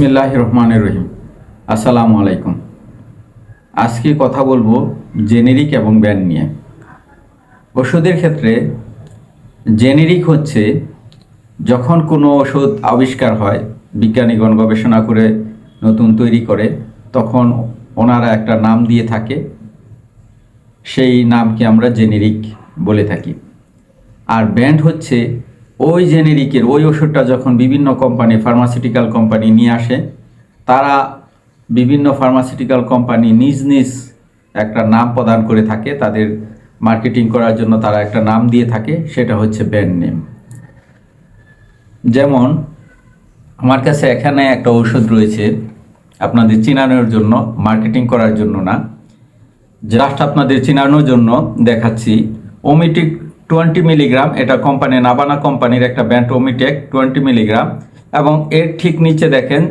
বিসমিল্লাহ রহমান রহিম আসসালামু আলাইকুম আজকে কথা বলব জেনেরিক এবং ব্যান্ড নিয়ে। ওষুধের ক্ষেত্রে জেনেরিক হচ্ছে যখন কোনো ওষুধ আবিষ্কার হয়, বিজ্ঞানীগণ গবেষণা করে নতুন তৈরি করে, তখন ওনারা একটা নাম দিয়ে থাকে। সেই নামকে আমরা জেনেরিক বলে থাকি। আর ব্যান্ড হচ্ছে ওই জেনেরিকের, ওই ওষুধটা যখন বিভিন্ন কোম্পানি ফার্মাসিউটিক্যাল কোম্পানি নিয়ে আসে, তারা বিভিন্ন ফার্মাসিউটিক্যাল কোম্পানি নিজ নিজ একটা নাম প্রদান করে থাকে, তাদের মার্কেটিং করার জন্য তারা একটা নাম দিয়ে থাকে, সেটা হচ্ছে ব্র্যান্ড নেম যেমন, আমার কাছে এখানে একটা ওষুধ রয়েছে, আপনাদের চিনানোর জন্য মার্কেটিং করার জন্য না জাস্ট আপনাদের চিনানোর জন্য দেখাচ্ছি ওমিটিক টোয়েন্টি মিলিগ্রাম, এটা কোম্পানি নাবানা কোম্পানির একটা ব্যান্ড ওমিটেক টোয়েন্টি মিলিগ্রাম, এবং এর ঠিক নিচে দেখেন,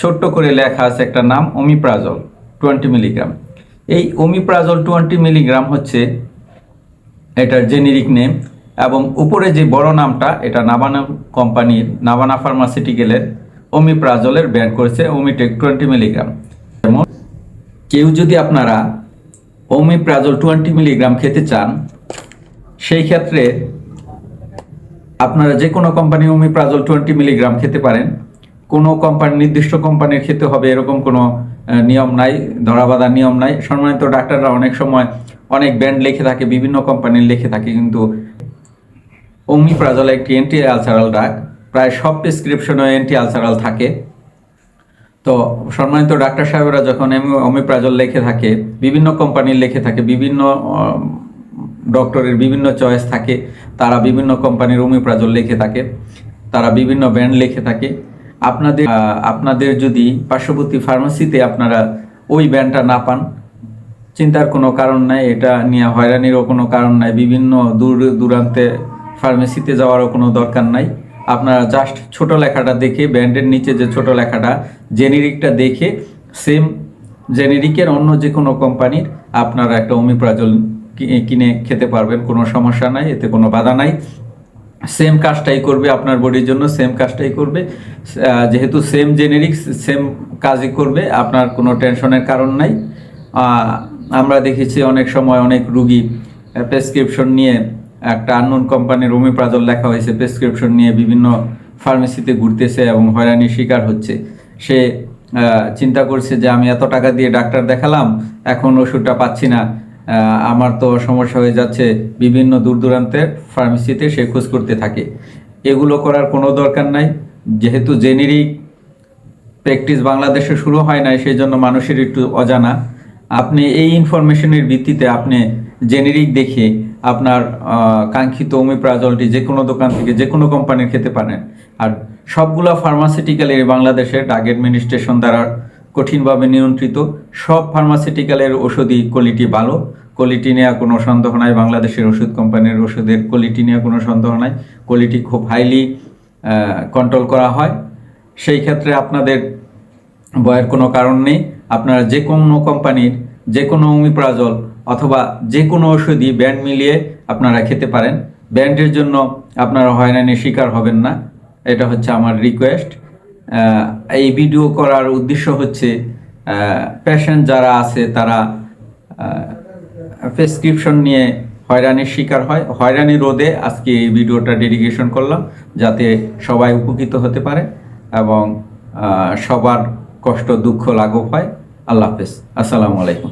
ছোট্ট করে লেখা আছে একটা নাম ওমিপ্রাজল টোয়েন্টি মিলিগ্রাম। এই ওমিপ্রাজল টোয়েন্টি মিলিগ্রাম হচ্ছে এটার জেনেরিক নেম এবং উপরে যে বড় নামটা, এটা নাবানা কোম্পানির নাবানা ফার্মাসিউটিক্যালের ওমিপ্রাজলের ব্যান্ড করেছে ওমিটেক টোয়েন্টি মিলিগ্রাম। কেউ যদি আপনারা ওমিপ্রাজল টোয়েন্টি মিলিগ্রাম খেতে চান সেই ক্ষেত্রে আপনারা যে কোনো কোম্পানি ওমিপ্রাজল টোয়েন্টি মিলিগ্রাম খেতে পারেন। কোনো কোম্পানি নির্দিষ্ট কোম্পানির খেতে হবে এরকম কোনো নিয়ম নাই ধরাবাধা নিয়ম নাই। সম্মানিত ডাক্তাররা অনেক সময় অনেক ব্যান্ড লিখে থাকে, বিভিন্ন কোম্পানির লিখে থাকে, কিন্তু ওমিপ্রাজল একটি অ্যান্টি আলসারাল ড্রাগ প্রায় সব প্রেসক্রিপশনে অ্যান্টি আলসারাল থাকে। তো সম্মানিত ডাক্তার সাহেবরা যখন অমিপ্রাজল লিখে থাকে, বিভিন্ন কোম্পানির লিখে থাকে, বিভিন্ন ডক্টরের বিভিন্ন চয়েস থাকে, তারা বিভিন্ন কোম্পানির অমিপ্রাজল লিখে থাকে, তারা বিভিন্ন ব্র্যান্ড লিখে থাকে। আপনাদের আপনাদের যদি পার্শ্ববর্তী ফার্মেসিতে আপনারা ওই ব্র্যান্ডটা না পান, চিন্তার কোনো কারণ নাই, এটা নিয়ে হয়রানিরও কোনো কারণ নাই, বিভিন্ন দূর দূরান্তে ফার্মেসিতে যাওয়ারও কোনো দরকার নাই। আপনারা জাস্ট ছোট লেখাটা দেখে ব্র্যান্ডের নিচে যে ছোট লেখাটা জেনেরিকটা দেখে সেম জেনেরিকের অন্য যে কোনো কোম্পানির আপনারা একটা ওমিপ্রাজল কিনে খেতে পারবেন, কোনো সমস্যা নাই, এতে কোনো বাধা নাই। সেম কাজটাই করবে আপনার বডির জন্য সেম কাজটাই করবে। যেহেতু সেম জেনেরিক সেম কাজই করবে, আপনার কোনো টেনশনের কারণ নাই। আমরা দেখেছি অনেক সময় অনেক রুগী প্রেসক্রিপশন নিয়ে একটা আননোন কোম্পানির ওমিপ্রাজল লেখা হয়েছে প্রেসক্রিপশন নিয়ে বিভিন্ন ফার্মেসিতে ঘুরতেছে এবং হয়রানির শিকার হচ্ছে। সে চিন্তা করছে যে আমি এত টাকা দিয়ে ডাক্তার দেখালাম, এখন ওষুধটা পাচ্ছি না। আমার তো সমস্যা হয়ে যাচ্ছে বিভিন্ন দূর দূরান্তের ফার্মেসিতে সে খোঁজ করতে থাকে। এগুলো করার কোনো দরকার নাই। যেহেতু জেনেরিক প্র্যাকটিস বাংলাদেশে শুরু হয় নাই সেই জন্য মানুষের একটু অজানা। আপনি এই ইনফরমেশনের ভিত্তিতে আপনি জেনেরিক দেখে আপনার কাঙ্ক্ষিত ওমিপ্রাজলটি যে কোনো দোকান থেকে যে কোনো কোম্পানির খেতে পারেন। আর সবগুলো ফার্মাসিউটিক্যালের বাংলাদেশে ড্রাগ অ্যাডমিনিস্ট্রেশন দ্বারা কঠিনভাবে নিয়ন্ত্রিত, সব ফার্মাসিউটিক্যালের ওষুধই কোয়ালিটি ভালো। কোয়ালিটি নেওয়া কোনো সন্দেহ নাই, বাংলাদেশের ওষুধ কোম্পানির ওষুধের কোয়ালিটি নেওয়া কোনো সন্দেহ নাই। কোয়ালিটি খুব হাইলি কন্ট্রোল করা হয়। সেই ক্ষেত্রে আপনাদের ভয়ের কোনো কারণ নেই। আপনারা যে কোনো কোম্পানির, যে কোনো অমিপ্রাজল অথবা যে কোনো ওষুধই ব্যান্ড মিলিয়ে আপনারা খেতে পারেন। ব্যান্ডের জন্য আপনারা হয়রানির শিকার হবেন না। এটা হচ্ছে আমার রিকোয়েস্ট এই ভিডিও করার উদ্দেশ্য হচ্ছে পেশেন্ট যারা আছে তারা প্রেসক্রিপশন নিয়ে হয়রানির শিকার হয়। হয়রানি রোধে আজকে এই ভিডিওটা ডেডিকেশন করলাম, যাতে সবাই উপকৃত হতে পারে এবং সবার কষ্ট দুঃখ লাঘব হয়। আল্লাহ হাফেজ। আসসালামু আলাইকুম।